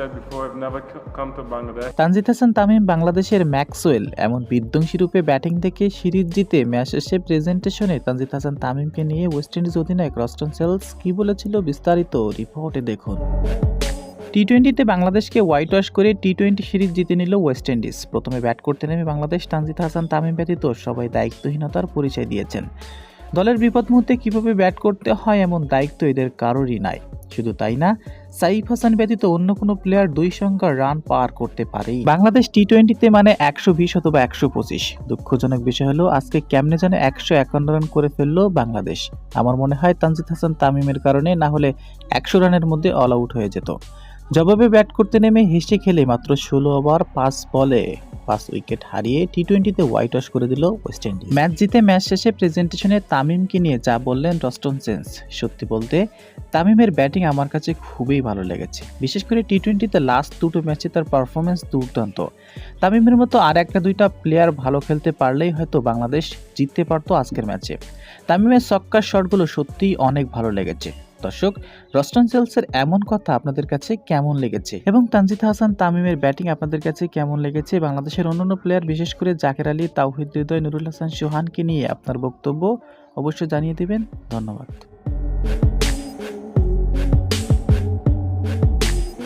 said before, I've never come to Bangladesh. Tanzid Hasan Tamim বাংলাদেশের Maxwell এমন বিধ্বংসী রূপে ব্যাটিং থেকে সিরিজ জিতে ম্যাচ শেষে প্রেজেন্টেশনে তানজিদ হাসান তামিমকে নিয়ে ওয়েস্ট ইন্ডিজ অধিনায়ক রস্টন সেলস কি বলেছিল বিস্তারিত রিপোর্টে দেখুন। টি টোয়েন্টিতে বাংলাদেশকে হোয়াইট ওয়াশ করে টি টোয়েন্টি সিরিজ জিতে নিল ওয়েস্ট ইন্ডিজ প্রথমে ব্যাট করতে নেমে বাংলাদেশ তানজিদ হাসান তামিম ব্যতীত সবাই দায়িত্বহীনতার পরিচয় দিয়েছেন। দলের বিপদ মুহূর্তে কীভাবে ব্যাট করতে হয় এমন দায়িত্ব এদের কারোরই নাই। শুধু তাই না, সাইফ হাসান ব্যতীত অন্য কোনো প্লেয়ার দুই সংখ্যার রান পার করতে পারে। বাংলাদেশ টি টোয়েন্টিতে মানে একশো বিশ অথবা একশো পঁচিশ। দুঃখজনক বিষয় হলো, আজকে কেমনে যেন একশো একান্ন রান করে ফেলল বাংলাদেশ। আমার মনে হয় তানজিদ হাসান তামিমের কারণে না হলে একশো রানের মধ্যে অল আউট হয়ে যেত। জবাবে ব্যাট করতে নেমে হেসে খেলে মাত্র ষোলো ওভার পাঁচ বলে। পাঁচ উইকেট হারিয়ে টি টোয়েন্টিতে হোয়াইট ওয়াশ করে দিল ওয়েস্ট ইন্ডিজ ম্যাচ জিতে ম্যাচ শেষে প্রেজেন্টেশনে তামিমকে নিয়ে যা বললেন রস্টন সেন্স সত্যি বলতে, তামিমের ব্যাটিং আমার কাছে খুবই ভালো লেগেছে। বিশেষ করে টি টোয়েন্টিতে লাস্ট দুটো ম্যাচে তার পারফরমেন্স দুর্দান্ত। তামিমের মতো আর একটা দুইটা প্লেয়ার ভালো খেলতে পারলেই হয়তো বাংলাদেশ জিততে পারতো আজকের ম্যাচে। তামিমের সক্কার শটগুলো সত্যিই অনেক ভালো লেগেছে। দর্শক, রস্টন সেলসের এমন কথা আপনাদের কাছে কেমন লেগেছে? এবং তানজিদ হাসান তামিমের ব্যাটিং আপনাদের কাছে কেমন লেগেছে? বাংলাদেশের অন্যান্য প্লেয়ার বিশেষ করে জাকের আলী, তাওহিদ হৃদয়, নুরুল হাসান, সোহানকে নিয়ে আপনার বক্তব্য অবশ্যই জানিয়ে দেবেন। ধন্যবাদ।